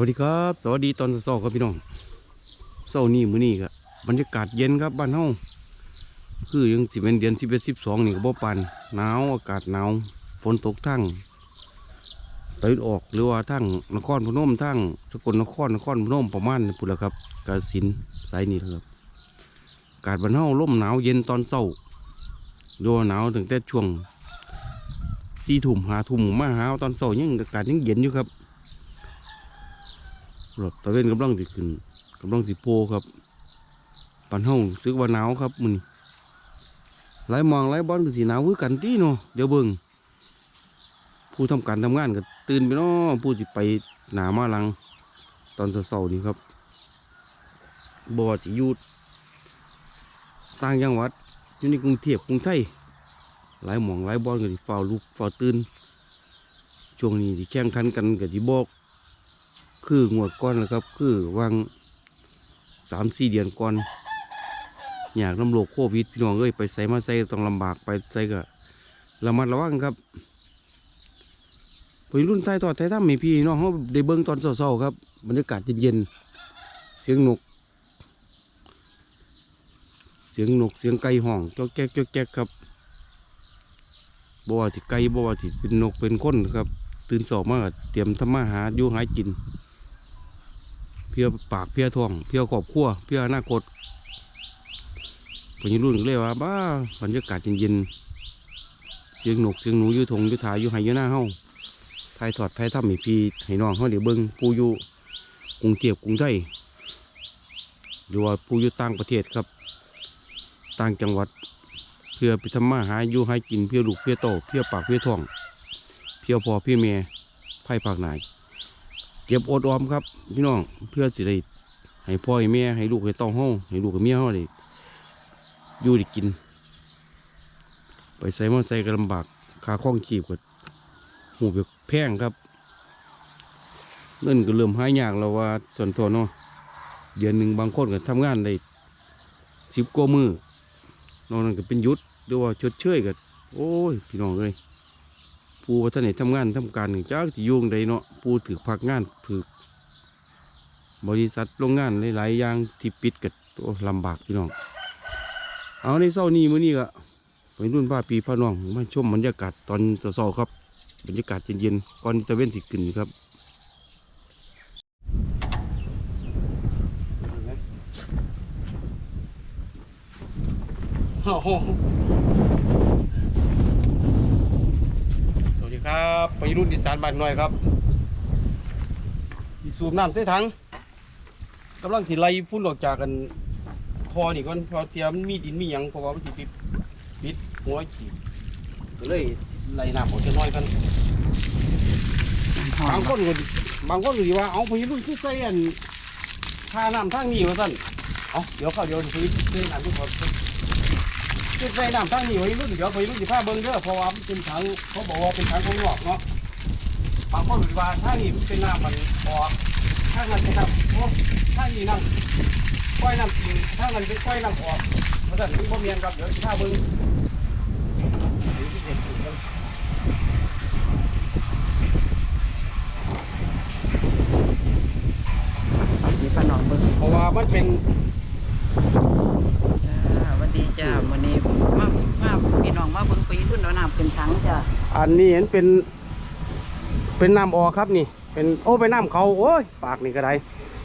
วัสดีครับ สวัสดีตอนเช้าครับพี่น้องเช้านี้มื้อนี้ครับบรรยากาศเย็นครับบ้านเฮาคือยังสิเป็นเดือน11 12นี่ก็บ่ปานหนาวอากาศหนาวฝนตกทั้งตะวันออกหรือว่าทั้งนครพนมทั้งสกลนครนครพนมประมาณนี้พุ่นละครับ กาสินธุ์สายนี้ครับอากาศบ้านเฮาลมหนาวเย็นตอนเช้าดูว่าหนาวตั้งแต่ช่วง4ทุ่ม5ทุ่มมาหาตอนเช้ายังอากาศยังเย็นอยู่ครับ รถตะเวนกำลังสิขึ้นกำลังสิโพครับ ปันเฮาซึกว่าหนาวครับมื้อนี้หลายมองหลายบอนก็สิหนาวคือกันติเนาะเดี๋ยวเบิ่งผู้ทำการทำงานก็ตื่นไปเนาะผู้สิไปหนามาลัง ตอนเช้าๆนี่ครับบ่ว่าสิอยู่ต่างจังหวัดอยู่ในกรุงเทพกรุงไทยหลายหมองหลายบอนก็สิเฝ้าลุกเฝ้าตื่นช่วงนี้สิแข่งขันกันก็สิบอก คืองวดก้อนนะครับ คือวางสามสี่เดือนก่อนอยากน้ำโรคโควิดพี่น้องเอ้ยไปใส่มาใส่ต้องลำบากไปใส่ก็ระมัดระวังครับวัยรุ่นไทยทอดไทยทำให้พี่น้องเขาได้เบิ้งตอนเช้าๆครับบรรยากาศเย็นๆเสียงนก เสียงนกเสียงไก่ห้องจ๊อกแจ๊กจ๊อกแจ๊กครับบ่ว่าสิไก่บ่ว่าสิเป็นนกเป็นคนครับ ตื่นสอบมากเตรียมทำมาหาอยู่หายกิน พื่อปากเพื่อท้องเพื่อครอบครัวเพื่ออนาคตผมยังรุ่นก็เลยว่าบ้าบรรยากาศเย็นๆเสียงนกเสียงหนูยู่ทงยู่ถายอยู่ไห้อยู่หน้าเฮาทายถอดทายทำให้พี่ให้น้องเฮาเดี๋ยวเบิ้งผู้อยู่กรุงเทพกรุงไทยหรือว่าผู้อยู่ต่างประเทศครับ ต่างจังหวัด เพื่อไปทำมาหาอยู่หากินเพื่อลูกเพื่อโตเพื่อปากเพื่อท้อง เพียวพอเพี่อเมียไผ่ปากไหน เก็บอดออมครับ พี่น้องเพื่อสิได้ให้พ่อให้แม่ให้ลูกให้ต้าห้องให้ลูกให้เมียห้องได้อยู่ได้กิน ไปใส่มาใส่ก็ลำบากขาข้องขีบก็หูแบบแพงครับเงินก็เริ่มหายยากแล้วว่าส่วนตัวเนาะเดือนหนึ่งบางคนก็ทำงานได้สิบกว่ามือนอกนั้นก็เป็นยุดหรือว่าชดเชยก็โอ้ย พี่น้องเอ้ย ปูว่าท่านไหนทำงานทำการหนึ่งจ้าสิยุ่งใดเนาะปูถือพักงานถือบริษัทโรงงานหลายๆอย่างที่ปิดกัโอ้ลำบากพี่น้อง เอาในเศร้านี้มื้อนี้ก็ไปรุ่นป้าปีพ่อน้องมาชมบรรยากาศตอนเช้าๆครับบรรยากาศเย็นๆก่อนที่ตะเว้นสิขึ้นครับโอ้โห สวัสดี ครับไปรุ่นดิสานบ้านหน่อยครับสิสูบน้ำใส่ถังกำลังสิไล่ฝุ่นออกจากกันคอนี่ก่อนเพอเตรียมมีดินมีหยังเพราะว่ามันสิปิดปิดหัวขีดก็เลยไล่น้ำออกจะน้อยกันบางคนก็บางคนก็ดีว่าเอาไปรุ่นคือใส่อันท่าน้ำทางนี้ว่าสั่นเอาเดี๋ยวเข้าเดี๋ยวซื้อซื้อน้ำทุกคน คือใส่น้ำทางนี้ไว้รุ่นเดี๋ยวไปรุ่นสิผ้าเบิ้งเด้อเพราะว่ามันเป็นถังเขาบอกว่าเป็นถังของหลอกเนาะบางคนบอว่าถ้านี่เป็นน้ำมันออกถ้านั้นเป็นน้ำโอ้ถ้านี่น้ำก้อยน้ำจริงถ้านั้นเป็นก้อยน้ำออกเพราะฉะนั้นเป็นบ่เมียนครับเดี๋ยวสิพาเบิ่งนี่ขนมเบิ่งเพราะว่ามันเป็น ดีจ้าวันนี้มามาพี่น้องมาเบิ่งไปรุ่นเอาน้ำเป็นถังจ้าอันนี้เห็นเป็น เป็นน้ำออกครับนี่ เป็นโอ้เป็นน้ำเขาโอ้ยปากนี่ก็ได้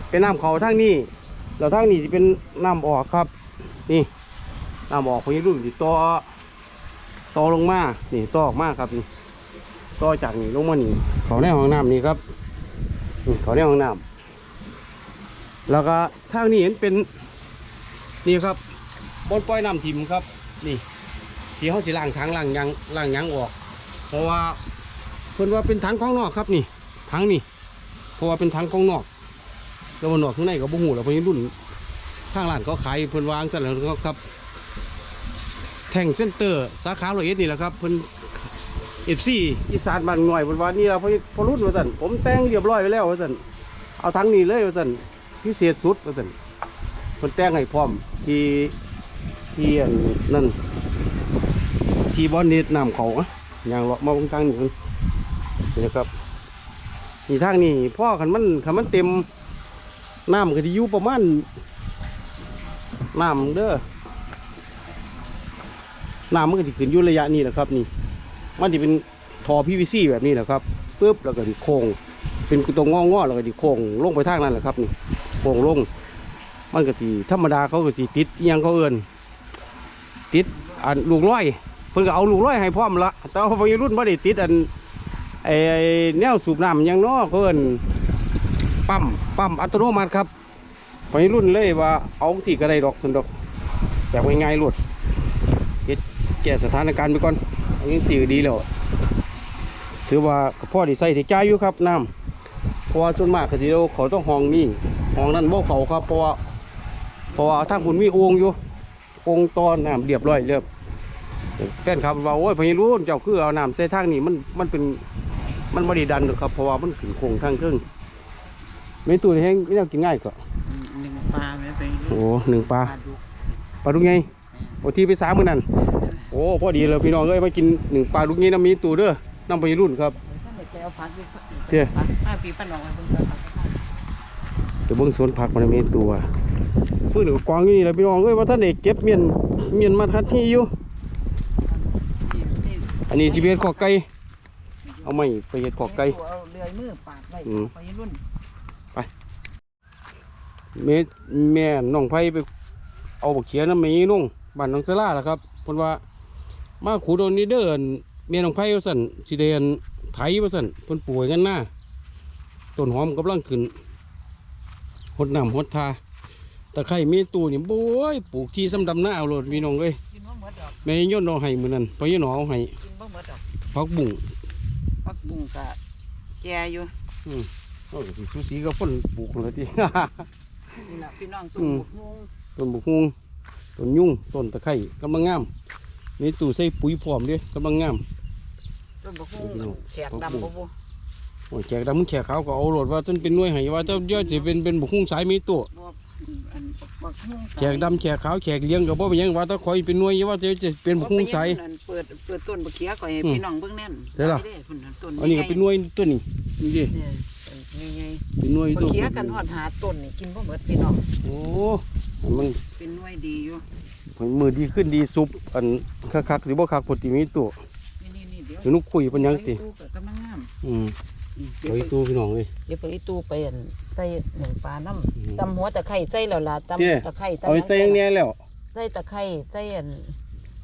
เป็นน้ำเขาทางนี้แล้วทางนี้จะเป็นน้ำออกครับ นี่น้ำออกพวกนี้รุ่นที่ต่อต่อลงมานี่ต่อออกมาครับนี่ต่อจากนี่ลงมานี่เขาในห้องน้ำนี่ครับนี่เขาในห้องน้ำแล้วก็ทางนี้เห็นเป็นนี่ครับ บนปล่อยน้ำทิมครับ นี่ที่เขาสิล้างถังล้างยังล้างยังออก เพราะว่าเพิ่อนว่าเป็นถังของนอกครับนี่ถังนี่เพราะว่าเป็นถังของนอกแล้วมันนอกข้างในก็บ่ฮู้แล้วเพิ่นรุ่นทางร้านเขาขายเพิ่อนวางซั่นแล้วครับ แท่งเส้นเตอร์สาขาร้อยเอ็ดนี่แหละครับเพิ่อนเอฟซีอีสานบ้านง่อยเพิ่นว่านี่เราพอพอรุ่นว่าซั่นผมแต่งเรียบร้อยไว้แล้วว่าซั่นเอาทั้งนี้เลยว่าซั่นพิเศษสุดว่าซั่นเพิ่นแต่งให้พร้อมที่ ที่อันนั่นที่บอนเน็ตน้ำเขาอะอย่างเลาะมาตรงกลางนี่นี่นะครับนี่ทางนี้พ่อคันมันคันมันเต็มน้ำก็ที่อยู่ประมาณน้ำเด้อน้ำมันก็จะขึ้นอยู่ระยะนี้แหละครับ นี่มันจะเป็นทอ PVC แบบนี้แหละครับปึ๊บแล้วก็ดิโค้งเป็นตรงงองอๆแล้วก็ดิโค้งลงไปทางนั้นแหละครับ นี่โค้งลงมันก็สีธรรมดาเขาก็สีติดยังเขาเอิน ติดอันลูกร้อยเพิ่นก็เอาลูกร้อยให้พร้อมละแต่ว่าวัยรุ่นไม่ได้ติดอันไอ้แนวสูบน้ำยังเนาะเขาเอินปั๊มปั๊มอัตโนมัติครับวัยรุ่นเลยว่าเอาสี่ก็ได้ดอกสุนดอกแบบง่ายๆรวดเฮ็ดแก้สถานการณ์ไปก่อนอันนี้สิดีแล้วถือว่าก็พ่อที่ใส่ที่จ่ายอยู่ครับน้ำเพราะว่าส่วนมากก็สิเอาเขาต้องห้องนี่ห้องนั้นบ่เขาครับเพราะว่าเพราะว่าทางคุณมีโอ่งอยู่ โอ่งตอนน้ำเรียบร้อยเรียบแฟนครับว่าโอ้ยพญรู้เจ้าคือเอาน้ำใส่ทางนี้มันมันเป็นมันบ่ได้ดันหรอกครับเพราะว่ามันขึ้นโค้งทางครึ่งไม่ตู้แห้งไม่ต้องกินง่ายกว่าหนึ่งปลาไม่ไปโอ้หนึ่งปลาดุกปลาดุกไงโอ้ที่ไปสามมื้อนั้นโอ้พอดีเลยพี่น้องเอ้ยมากินหนึ่งปลาลูกนี้น้ำมีตูเด้อน้ำไปรุ่นครับท่านเด็กไปเอาผักอยู่เจ้ผักห้าปีป้าน้องไว้เพิ่งเอาผักมาเดี๋ยวเบิ้งสวนผักมันมีตัว ฟื้นหรือกวางอยู่นี่แหละพี่น้องเอ้ยว่าท่านเด็กเก็บเมียนเมียนมาทัดที่อยู่อันนี้จีเบียขอกไก่เอาไม่ไปเห็ดขอกไก่เอาเลื่อยมือปาดไว้ไปรุ่นแม่แม่น้องไผไปเอาบักเขียน้ำมีนุ่งบ้านน้องเซล่าล่ะครับเพนว่ามาขูดเอานี่เด้ออั่นแม่น้องไผว่าสั่นสิเดนไถว่าสั่นเพิ่นป่วยกันหน้าต้นหอมกำลังขึ้นหดน้ำหดทา ตะไคร้มีตู้นี่โบ้ยปลูกที่ซ้ำดำหน้าเอาโลดพี่น้องเอ้ยกินบ่หมดดอกแม่ย่นเอาให้มือนั้นพอยนเอาให้กินบ่หมดดอกพักบุ้งผักบุ้งกะแก่อยู่อืมโอ้ยสิสูสีกับคนปลูกเลยทีนี่ล่ะพี่น้องตุ้อืมมบุกงงต้นบุกฮุงต้นยุ่งต้นตะไคร้กำลังงามนี่ตู้ใส่ปุ๋ยพร้อมเด้วยกำลังงามต้นบุกงพี่น้องแขกดำบ่บ่โอ้ยแขกดำมึงแขกขาวก็เอาโหลดว่าจนเป็นหน่วยให้ว่าเจ้าเยอะจะเป็นเป็นบุกฮุงสายมีตัวบ่อันบักฮุ้ง แขกดำแขกขาวแขกเลี้ยงก็บ่เป็นหยังว่าถ้าคอยเป็นหน่วยว่าจะจะเป็นบุกฮุงสายเปิดเปิดต้นบักเขียก่อนให้อืมพี่น้องเบิ่งแน่นใช่ล่ะ ไปเด้พุ่นน่ะต้นอันนี้ก็เป็นหน่วยตัวนี้นี่ดิเนี่ยต้นใหญ่เป็นหน่วยๆบัตักวเขียกันฮอดหาต้นนี่กินบ่หมดพี่น้องโอ้มันเป็นหน่วยดีอยู่มือดีขึ้นดีซุปอันคักๆหรือบ่คักปกติมีตัวนี่นี่นี่เดี๋ยวสนุกคุยปัญญังติไปตู้ก็กำลังงามอืม อืมเฮ้ยตู้พี่น้องเลย เดี๋ยวไปอีตู้ไปอั่นใส่หนึ่งปลาน้อืมำตำหัวตะไคร้ใส่แล้วล่ะเจ้ ตำตะไคร้ตำเอาไปใส่อย่างเนี้ยแล้ว ใส่ตะไคร้ใส่อัน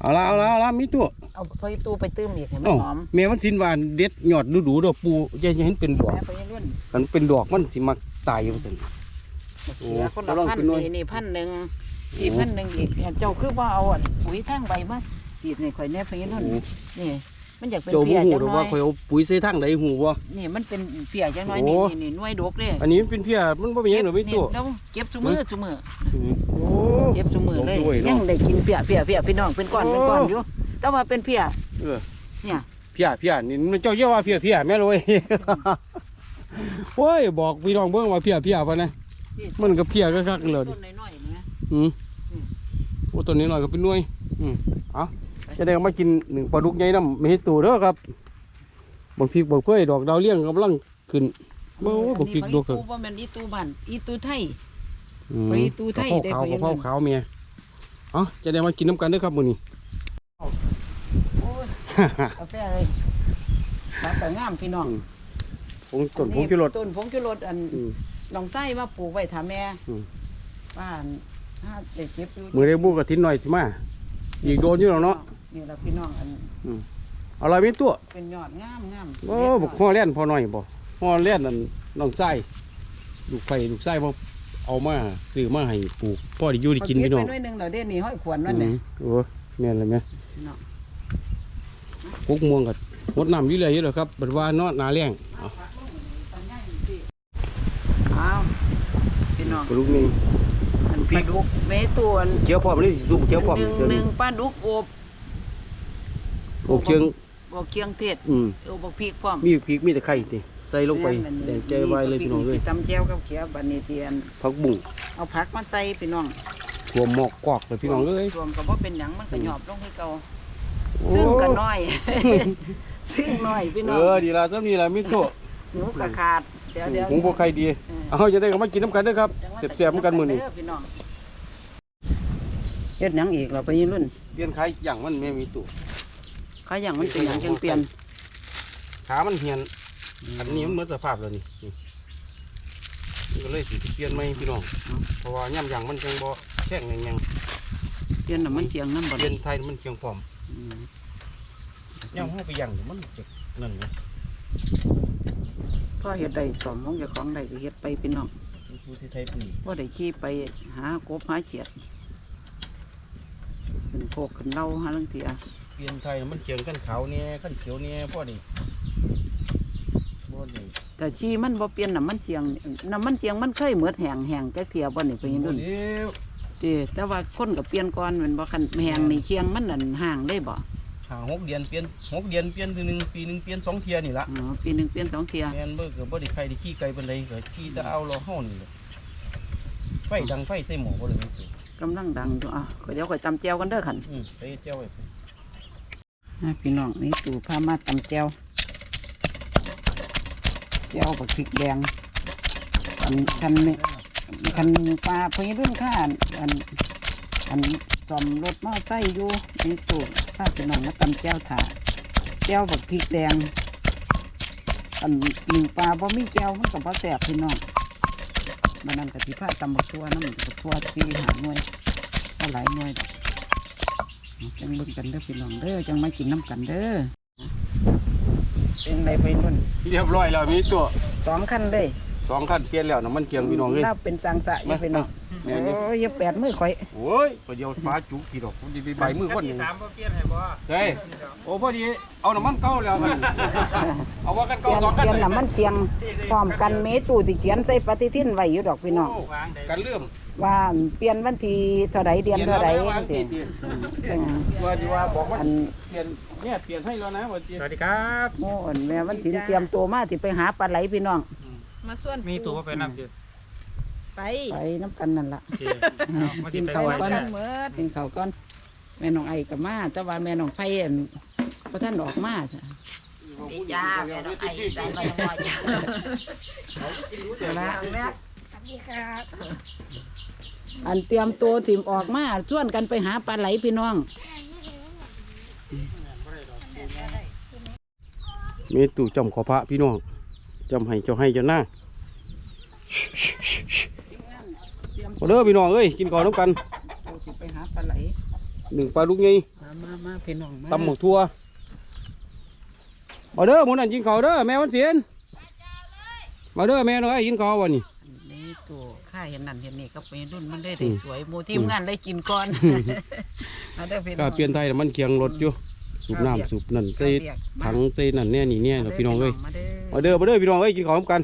เอาละเอาละเอาละมีตัวเอาไปอีตู้ไปตื้มอีกให้มันเอ้าหอมแม่มันสินหวานเด็ดยอดดูดูๆดอกปูอย่าเห็นเป็นดอกแม่ไปรุ่นกันเป็นดอกมันสิมักตายอยู่ซั่นบักโอ้เขียคนละกำลังพันเป็นหน่วยนี่นี่พันหนึ่งอีกโอ้พันหนึ่งอีกเจ้าคือว่าเอาอันปุ๋ยทั้งใบมาสีดนี่ข่อยแน่ไปรุ่นโอ้นี่ มันอยากเป็นเจ้าเปีบ่ยฮู้จังดอกน้อว่ายข่อยเอาปุ๋ยใส่ทางใดฮู้บ่ นี่มันเป็นเปียจังน้อยโอ้นี่นี่นี่หน่วยดกเลยอันนี้มันเป็นเพี้ยมันบ่เป็นหยังหรอกมีตัวเแล้วเก็บซุมือซุมืออืมโอ้ เก็บซุมือเลยดกด้วยเนาะยังได้กินเปียเปียเปียพี่น้องเป็นก้อนเป็นก้อนอยู่ แต่ว่าเป็นเปียเออเนี่ยเพี้ยเพี้ยนี่มันเจ้าเรียกว่าเพี้ยเพี้ยแม่นเลยโอ้ยบอกพี่น้องเบิ่งว่าเพี้ยเพี้ยปะนะมันก็เพี้ยคักๆเลยดิต้นน้อยๆนะอืมอืมโอ้ตัวนี้หน่อยก็เป็นหน่วย อืมเอาจะได้เอามากินหนึ่งปลาดุกใหญ่น้ำไม่ให้ตัวเด้อครับบางพริกบางเพื่อยดอกดาวเลี้ยงกำลังขึ้นโอ้ยบางพริกดอกอีตูบ่แม่นอีตูบ้านอีตูไทยอืมไปตู้ไทยกะได้เพราไปขาวยังกะเพราขาวเมียเอ๋อจะได้มากินน้ำกันเด้อครับมื้อนี้โอ้ยกาแฟเลยบักแต่งามพี่น้องผงต้นผงชูรสต้นผงชูรสอันอืมลองไส้มาปลูกไว้ถาแม่อืมบ้านถ้าได้เก็บอยู่มื้อได้บุกกระถินหน่อยสิมา อีกโดนอยู่แล้วเนาะนี่ล่ะพี่น้องอันเอาอะไรมีตัวเป็นยอดงามงามโอ้บักห่อเล่นพอหน่อยบ่ห่อเล่นนั่นน้องไส้ลูกไฟลูกไส้บ่เอามาซื้อมาให้ปลูกพ่อได้อยู่ได้กินพี่น้องเาเไปหน่วยหนึงเราเด่นนี่ห้อยขวนนั่นเนี่ยอืมโอ้แม่นเลยแม่พี่น้องกุกม่วงกับงดน้ำอยู่เลยอยู่แล้วครับบัดว่าเนอหนาแรงเอาอ้าวพี่น้องปลาลูกนี่มัน ปลาดุกเมตัวนเจียวพร้อมนี่สิสุกเจียวพร้อมหนึ่งเดี๋ยวหนี้นึ่งปลาดุกอบโอ้เชียง บอกเคียงเทศอืม เออบอกพริกพร้อมมีพริกมีแต่ไข่ติใส่ลงไปแม่นแดงใจไว้เลยพี่น้องเลยตำแจ่วกับเขียวบันนี้เทียนผักบุ้งเอาผักมาใส่พี่น้องถั่วหมอกกอกเลยพี่น้องเลย รวมกับว่าเป็นหยังมันก็หยอบลงคือเก่าซึ่งก็น้อย ซึ่งน้อยพี่น้เอองอดีละซ้ำนี่ละมิโตะหนูกระขาดเดี๋ยวเดี๋ยว หุงพวกไข่ดีเออเอาจะได้ก็มากินน้ำกันเด้อครับเสียบๆเหมือนกันมื้อนี้เด้พี่น้อง เฮ็ดหยังอีกเราไปยี่รุ่นเปลี่ยนไข่อย่างมันแม่มีตุเขาหยังมันเป็นหยังจังเปลี่ยนขามันเหียนอันนี้มันเหมือนสภาพแล้วนี่นี่นี่ก็เลยสิเปลี่ยนใหม่พี่น้องเพราะว่าย่ำอย่างมันจังบ่แข็งแรงเปลี่ยนน่ะมันเสียงน้ำบ่ๆเปลี่ยนไทยมันเคียงพร้อมอืมย่ำให้ไปอย่างเดี๋ยวมันจะนั่นไงพ่อเฮ็ดได้สอมของเจ้าของได้ก็เฮ็ดไปพี่น้องผู้ที่ไทยปีพ่ได้ขี่ไปหากบหาเขียด ขึ้นโคกขึ้นเล่าหาลังเทียเปลี่ยนไทยมันเคียงขั้นขาวเนี่ยขั้นเขียวเนี่ยพ่อนี่บ่นี่แต่ชีมันบ่เปลี่ยนน่ะมันเสียงน่ะมันเสียงมันเคยเหมือดแห้งแห้งจักเทียบ่นี่ไปบ่รุ่นเดียวเด้แต่ว่าคนก็เปลี่ยนก่อนแมันบ่คันแห้งนี่เคียงมันนั่นห่างเลยบ่หาหกเดือนเปลี่ยนหกเดือนเปลี่ยนทีหนึ่งปีหนึ่งเปลี่ยนสองเทียนี่ละอ๋อปีหนึงเปลี่ยนสองเทียแม่นเบิ่ก็บ่ได้ใครได้ขี้ไก่ปานใดก็ขี้แต่เอาเราเฮานี่แหละไฟดังไฟใส่หม้อบ่เลยแม่นสิกำลังดังอยู่อะก็เดี๋ยวก็ตำแจวกันเด้อคันอืมไปเจ้าไว้นะพี่น้องนี่ตู่พามาตำแจวแจวบักพริกแดงอันคันนี่คันปลาพยรุ่นข้าอันอันซ่อมรถมอไซค์อยู่นี่ตู่พาพี่น้องมาตำแจวถาแจวบักพริกแดงอันหนึ่งปลาบ่มีแจวมันก็บ่แซ่บพี่น้อง มันนั่นกะทิพาตำบักทั่วน้ำบักทั่วที่หาหน่วยก็หลายหน่วยดอกเอาจังเบิ่งกันเด้อพี่น้องเด้อจังมากินน้ำกันเด้อเป็นไรไปนุ่นเรียบร้อยแล้วมีตัวสองคันเลย สองคันเปลี่ยนแล้วน้ำมันเคียงพี่น้องเอ้ยเราเป็นจังสะอยู่พี่น้องแม่โอ้นี่ยอย่าแปดมือข่อยโอ้ยก็เดียวฟ้าจุกพี่ดอกดีไปใบมือคนหนึงสามบ่เปลี่ยนให้บ่เฮ้ยโอ้พอดีเอาน้ำมันเก่าแล้วกันเอาว่ากันเตรีเก่ายมสองคันเตรียมเลยน้ำมันเชียงพร้อมกันเมตู้ที่เขียนใส่ปฏิทินไว้อยู่ดอกพี่น้องโกันเริ่มว่าเปลี่ยนวันที่เท่าไรเดือนเท่าไรปลี่ยนแล้วนะจังซี่เปลี่ยนอืมว่าดีว่าบอกว่าอันเปลี่ยนเนี่ยเปลี่ยนให้แล้วนะวันที่สวัสดีครับโอ้อันแม่วันถินเตรียมตัวมาที่ไปหาปลาไหลพี่น้อง มาส่วนมีตัวบ่ไปนำจิไปไปน้ำกันนั่นล่ะเจเอามากิสินไปข้าวไว้ก่อนกันเหมือดกินข้าวก่อน แม่น้องไอ้กับมาแต่ว่าแม่น้องไผ่อันพระท่านออกมาจ้ะดีจ้าแม่น้องไอ้ใส่มาหมอจ้าแต่ว่าสวัสดีครับอันเตรียมตัวถิ่มออกมาชวนกันไปหาปลาไหลพี่น้องเมตุจำขอพระพี่น้อง จำให้เจ้าให้เจ้าหน้ามาเด้อพี่น้องเอ้ยกินก่อนน้ำกันตัวถิ่ไปหาปลาไหลหนึ่งปลาลูกไงมามามาพี่น้องมาตำหมกทั่วมาเด้อหมูนั่นกินข้าวเด้อแม่วันเสียนมาเด้อแม่น้อยกินข้าววันนี้นี่ตัวข้าเห็นนั่นเห็นนี่ก็ไปรุ่นมันได้อืได้มสวยโมทีมงานได้กินก่อนเอาเด้อพี่น้ก็องเปลี่ยนไทยแต่มันเคียงรถอยู่ สูบน้ำสูบนั่นใส่ถังใส่นั่นแน่นี่แน่เด้อพี่น้องเอ้ยมาเด้อมาเด้อมาเด้อพี่น้องเอ้ยกินข้าวน้ำกัน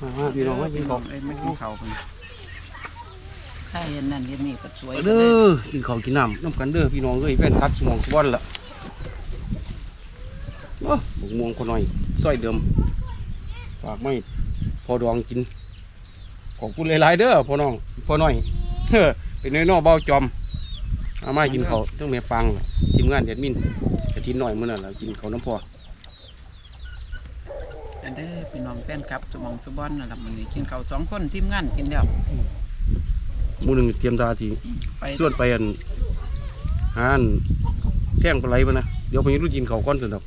มามาพี่น้องมากินข้าวเอ้ยไม่กินข้าวกันข้าเห็นนั่นเห็นนี่ก็สวยมาเด้อกินข้าวกินน้ำน้ำกันเด้อพี่น้องเอ้ยแฟนคลับสมองสบอนละโอ้บุกม่วงคนหน่อยซอยเดิมฝากไม่พอดองกินขอบคุณหลายๆเด้อพ่อน้องพ่อน้อยเฮ้อเป็นน้อยนอเบาจอม เอามากินข้าวต้องแม่ปังล่ะทีมงานเด็ดมินกะทินหน่อยมื้อนั้นล่ะกินข้าวน้ำพอเด้อพี่น้องแฟนคลับสมองสบอนนั่นล่ะมันนี่กินข้าวสองคนทีมงานกินแล้วหมู่หนึงเตรียมตาทีไปส่วนไปอันหาอันแท่งปลาไหลมานะเดี๋ยวไปรู้กินข้าวก้อนสนดอก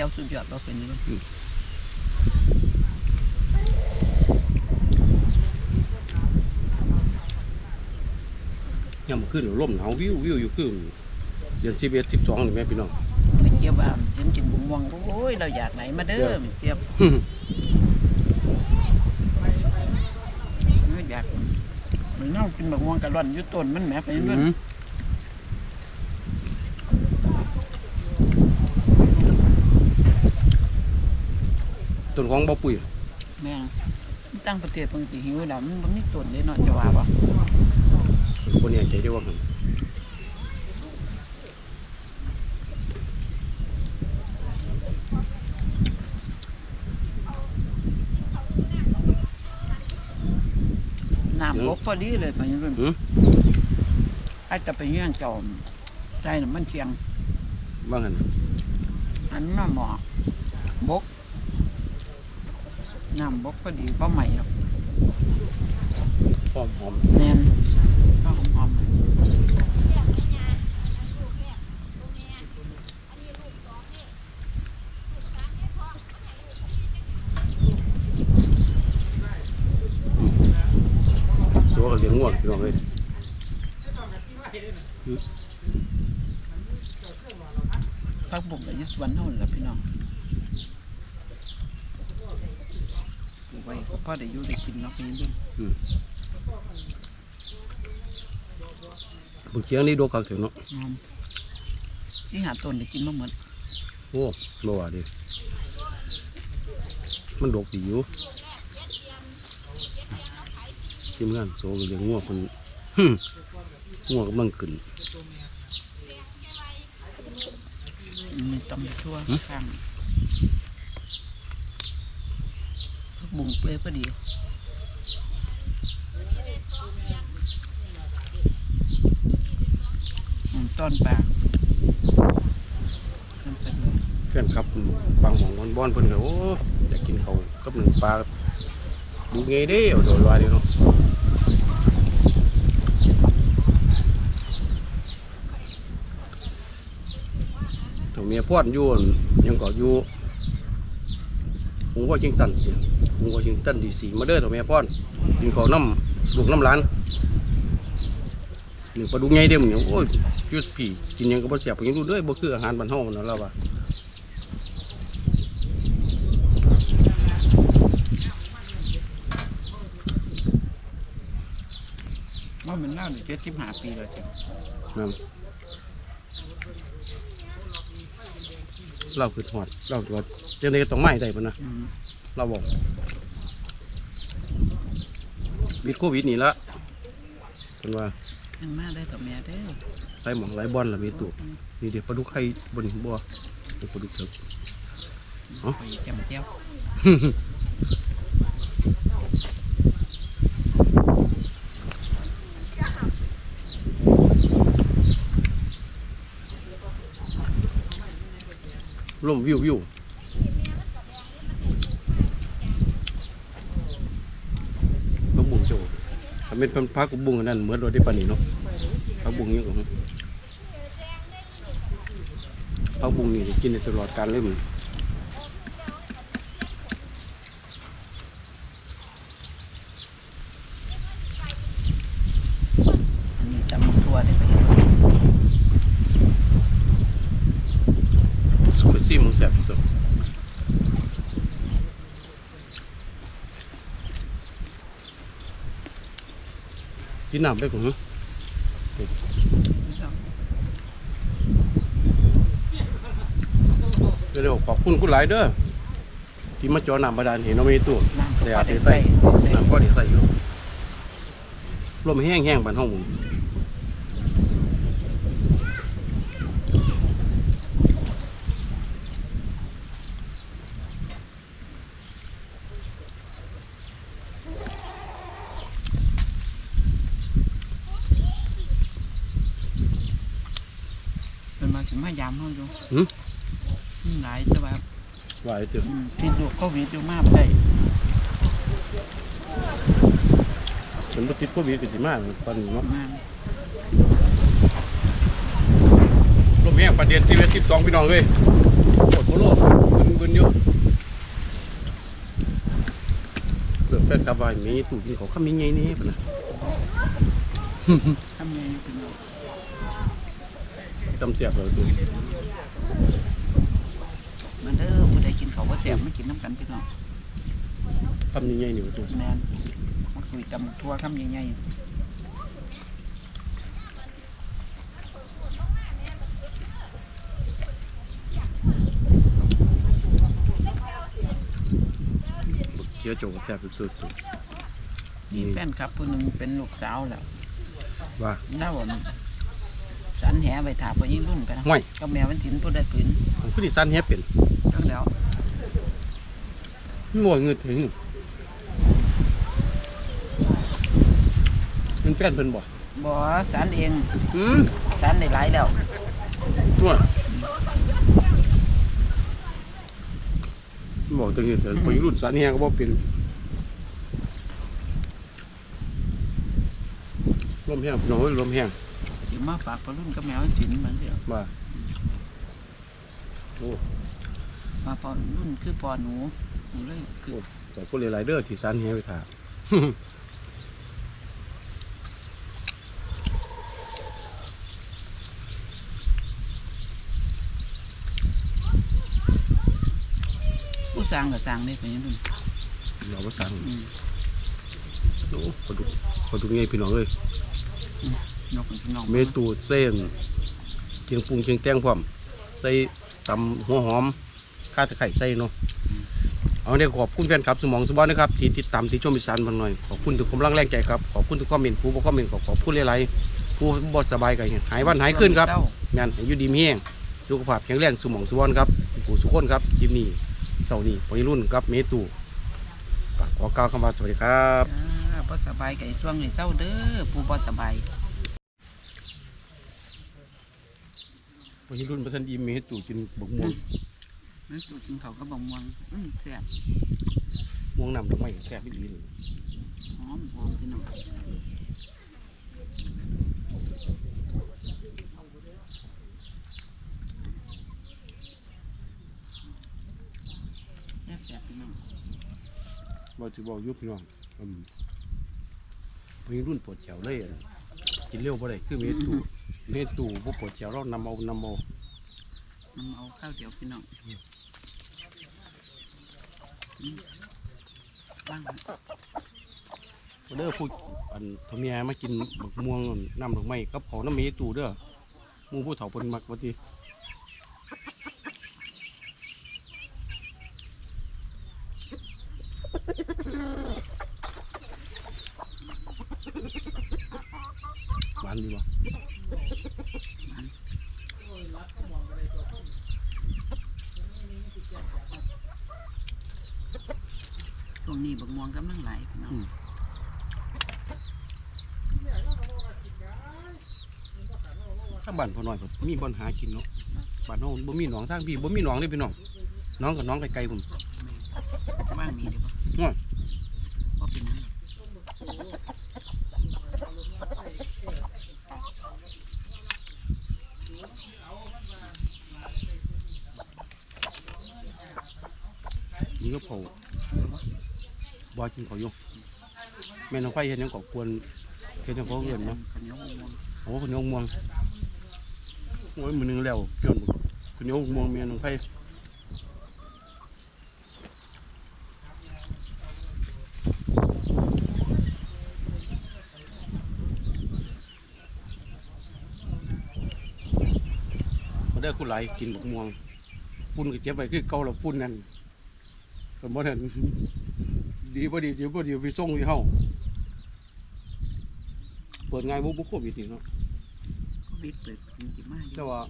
โอ้เจียวสุดยอดเราเป็นนี่ยามขึ้นลมหนาววิววิวอยู่คือเดือนสิบเอ็ดสิบสองนี่แม่พี่น้องไปเจี๊ยบอะฉันกินบุ้งม่วงโอ้ยเราอยากไหนมาเด้อเจี๊ยบเราอยากมันน่ากินบักม่วงกะร่อนอยู่ต้นมันแหมไปอืนู่นมต้น ของบ่ปุ๋ยแม่งตั้งประเทศบางทีหิวแล้วมันบ่มีต้นเลยเนาะจะว่าบ่คนเนี่ยใจได้ว่าหั่นน้ำบกพอดีเลยไปนู่นหืมอาจจะไปเงี้ยงจอมใจน่ะมันเชียงว่างั้นอันนั้นหมอบก น้ำบกพอดีบ่ใหม่หรอกหอมหอมแม่นก็หอมโซ่เลี้ยงง่วงพี่น้องเอ้ยๆพักบุกกับยิสวนเท่านั้นแหละพี่น้อง ปลูกไว้ก็พอได้อยู่ได้กินเนาะพี่นุ่นบุกเชียงนี่โดกักถึงเนาะงามที่หาต้นได้กินมาหมดโอ้บ่ว่าดิมันดกดีอยู่ทีมงานโซ่ก็เลี้ยงง่วงคนหึ่มง่วงกำลังขึ้นมีตำชั่วหืมข้างพัก บุ้งเปลือยพอดีต้นปลาต้นปลาดุกแฟนครับบางหมองบอนบอนเพิ่อนก็โอ้อยากกินเขากับหนึ่งปลาดูไงเด้เอาโดยว่าเดียวเนาะถ้าเมียพอดอยู่ยังก็อยู่ผมว่าจริงตันเสีย ผมว่าจิงตันดีสีมาเด้อถ้าเมียพอดกินข้าวน้ำลูกน้ำร้านหนึ่งปลาดุกไงเด้อมึงเนี่ยโอ้ยอยุดพี่กินหยังก็บ่เสียบยังรู้เด้อบ่คืออาหารบ้านเฮานั่นแล้วว่าว่ามันเล่าอยู่เจ็ดสิบห้าปีแล้วจ้ะนั่นเราคือหอดเราคือว่าเรื่องนี้ก็ต้องไม่ได้ปะนะอืม เราบอกวิดโควิดนี่ละเป็นว่ายังมาได้ต่อแม่เด้อไรหมองไรบอลละมีตัวนี่เดี๋ยวปลาดุกไข่บนหินบัวเดี๋ยวปลาดุกเถอะเอ้าไปจำเจ้าร่มวิววิวพักบุ้งโจถ้า เป็นพักบุ้งนนั่นเหมือนรถที่ปานีเนาะพักบุ้งนี่ของพักบุ้งนี่กินได้ตลอดการเลยมึง อันนี้ตำบักทั่วได้ไปเฮ็ด สวยซิมึงแสบสุด กินน้ำไปของเดี๋ยวขอบคุณคุณหลายเด้อที่มาจอน้ำบาดาลเห็นเราไม่ตู้น้ำก็แต่พออาจได้จะใส่ใส่ใส่น้ำก็ได้ใส่อยู่ลมแห้งแห้งๆบานห้องหมู มาถึงมายามเฮาอยู่หืมมันหลายแต่ว่าไหวเถอะอืมติดลูกโควิดอยู่มากได้เป็นรถติดโควิดกันสิมาตอนนี้เนาะมากลมแห้งประเด็นที่เวสิบสองพี่น้องเลยปวดหัวโลกบึนบึนๆอยู่เลือกแฟนกลับไปมีตู้กินเขาวข้ามยังไงนี่ปะนะ ทำไงอยู่เป็นเรา ตำเสียบเลยสิมันเด้อผู้ใดกินเขาวบ่แซ่บมากินน้ำกันพี่น้องทำยังไงนี่ประตูแม่นมาคุยตำทั่วคำใหญ่บักเคี้ยวโจกแซ่บสุดๆมีแฟนคลับผู้หนึงเป็นลูกสาวแล้วๆว่าแล้วผม สันแหไปถามพ่อยิ่งรุ่นกันนะห่วยก็แมวมันถิ่นผู้ใดปืนผมคือดิสั้นแฮปเป็นจังแล้วมันบ่เงินถึงมันแฟนเพิ่นบ่บ่สันเองอืมสันได้หลายแล้วว่าบอกตัวนี้แต่พอรุ่นสันแฮก็บ่เป็นลมแห้งพี่น้องเอ้ยลมแห้งสิ มาฝากพ่อรุ่นกับแมวมันถิ่นมันเดียวว่าโอ้มาพ่อรุ่นคือพ่อหนูหนูเลยคือขอบคุณหลายๆเด้อที่สันแฮไปถ่าผู้สร้างก็สร้างได้พ่อยิ่งรุ่นเราบ่สั่งอืมโอ้ขอดูขอดูไงพี่น้องเอ้ย ยกพี่น้องเมตูเส้นเคียงปรุงเคียงแตงพร้อมใส่ตำหัวหอมข้าตะไคร้ใส่เนาะเอาเนี่ยขอบคุณแฟนคลับสมองสมบัตินะครับที่ติดตามที่ชมอีสานบางหน่อยขอบคุณทุกกำลังแรงใจครับขอบคุณทุกคอมเมนต์ผู้บ่คอมเมนต์ขอขอบคุณหลายๆผู้บ่สบายกันหายวันหายขึ้นครับเจ้างานให้อยู่ดีมีแห้งสุขภาพแข็งแรงสมองสมบัติครับผู้สุขคนครับคลิปนี้เสาร์นี้วัยรุ่นครับเมตูก็ขอกล่าวคำว่าสวัสดีครับจ้าบ่สบายก็ให้ช่วงให้เศร้าเด้อผู้บ่สบาย วัยรุ่นประทันยิ้มเมตูกินบกม่วงนั่นตัวกินเขาวก็บ่ม่วงอืมแซ่บม่วงน้ำดอกไม้แซ่บอีหลีเลยหอมหอมพี่น้องแซ่บแซ่บพี่น้องบอกจะบอกอยุพี่น้องอืมวัยรุ่นปวดแขวเลยอะ กินเร็วบ่ได้คือเมตูเมตูบ่ปวดแขวเรานำเอานำเอาน้ำเอาข้าวเดียวพี่น้องอืมว่างไว้เด้อพูดอันทำเมียมากินบักม่วงน้ำดอกไม้กับเขาวน้ำเมตูเด้อหมูผู้เฒ่าเพิ่นมักว่าติหวานดีบ่ ช่วงนี้บักม่วงกำลังไหลายพี่น้อง ถ้า บ้านพอน้อยก็มีบ่อนหากินเนาะบ้านเฮาบ่มีหนองทางพี่บ่มีหนองเด้พี่น้องน้องกับน้องไกลๆพุ่นว่างนี้เดี๋ยวบ่น้อยบ่เป็นหยังหรอกนี่ก็เผาบ่กินเขาวอยู่แม่น้องไฟเฮ็ดหยังก็ควรเฮ็ดหยังเขาเอิ้นเนาะข้าวเหนียวม่วงโอ้คนยงม่วง โอ้ยมือหนึงแล้วเปลี่ยนคนยงม่วงเมียน้องไฟมาได้คุณไหลกินบักม่วงฝุ่นก็เก็บไว้คือเก่าแล้วฝุ่นนั่นสมมตินดีบ่ดีสิบ่ดีไปส่งที่เฮาเปิดง่ายบ่บ่โควิดนี่เนาะ บิดเปิดมันจะมาอยู่แต่ว่า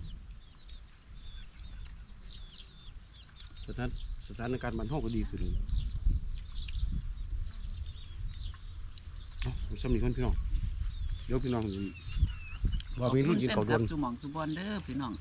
สถานสถานการณ์มันห้องก็ดีขึ้นเอ้าผมสำนีคนพี่น้องเดี๋ยวพี่น้องว่ามีรุ่นยินเขาโดน สุหมองสุบอนเด้อพี่น้อง